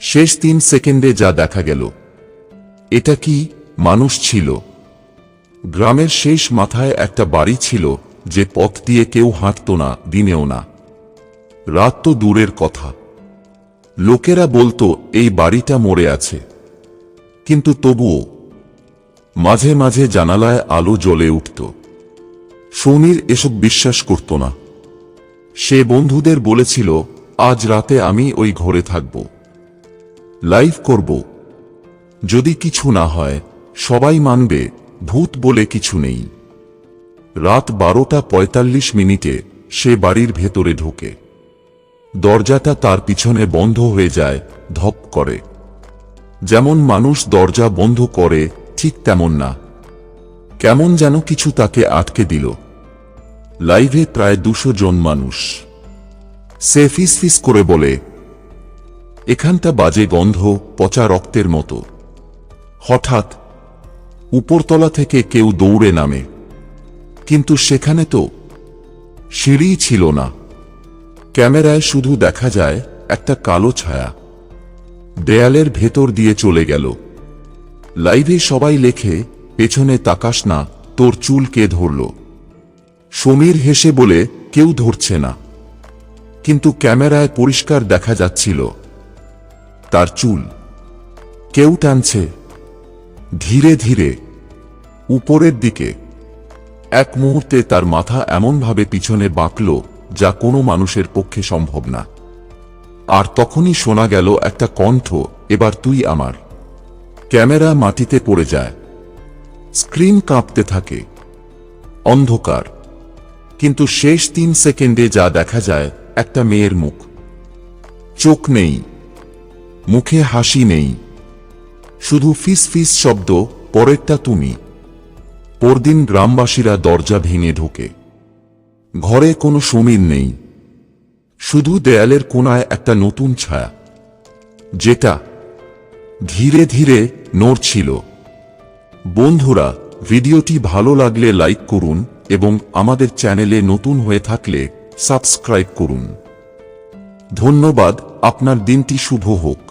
শেষ তিন সেকেন্ডে যা দেখা গেল, এটা কি মানুষ ছিল? গ্রামের শেষ মাথায় একটা বাড়ি ছিল যে পথ দিয়ে কেউ হাঁটত না, দিনেও না। রাত তো দূরের কথা। লোকেরা বলতো, এই বাড়িটা মরে আছে। কিন্তু তবুও মাঝে মাঝে জানালায় আলো জ্বলে উঠত। সমীর এসব বিশ্বাস করত না। সে বন্ধুদের বলেছিল, আজ রাতে আমি ওই ঘরে থাকব। লাইভ করব। যদি কিছু না হয়, সবাই মানবে, ভূত বলে কিছু নেই। রাত বারোটা পঁয়তাল্লিশ মিনিটে সে বাড়ির ভেতরে ঢোকে। দরজাটা তার পিছনে বন্ধ হয়ে যায়, ধপ করে। যেমন মানুষ দরজা বন্ধ করে, ঠিক তেমন না। কেমন যেন কিছু তাকে আটকে দিল। লাইভে প্রায় দুশো জন মানুষ। সে ফিস ফিস করে বলে এখানটা বাজে গন্ধ পচা রক্তের মতো। হঠাৎ, উপরতলা থেকে কেউ দৌড়ে নামে। কিন্তু সেখানে তো সিঁড়ি ছিল না। ক্যামেরায় শুধু দেখা যায় একটা কালো ছায়া। দেয়ালের ভেতর দিয়ে চলে গেল। লাইভে সবাই লেখে, পেছনে তাকাস না, তোর চুল কে ধরল? সমীর হেসে বলে, কেউ ধরছে না। কিন্তু ক্যামেরায় পরিষ্কার দেখা যাচ্ছিল। তার চুল। কেউ টানছে। ধীরে ধীরে উপরের দিকে। এক মুহূর্তে তার মাথা এমনভাবে পিছনে বাঁকল যা কোনো মানুষের পক্ষে সম্ভব না। আর তখনই শোনা গেল একটা কণ্ঠ, এবার তুই আমার। ক্যামেরা মাটিতে পড়ে যায়। স্ক্রিন কাঁপতে থাকে। অন্ধকার। কিন্তু শেষ তিন সেকেন্ডে যা দেখা যায়, একটা মেয়ের মুখ। চোখ নেই। মুখে হাসি নেই। শুধু ফিস ফিস শব্দ, পরেরটা তুমি। পরদিন গ্রামবাসীরা দরজা ভেঙে ঢোকে। ঘরে কোনো সমীর নেই। শুধু দেয়ালের কোনায় একটা নতুন ছায়া, যেটা ধীরে ধীরে নড়ছিল। বন্ধুরা, ভিডিওটি ভালো লাগলে লাইক করুন এবং আমাদের চ্যানেলে নতুন হয়ে থাকলে সাবস্ক্রাইব করুন। ধন্যবাদ, আপনার দিনটি শুভ হোক।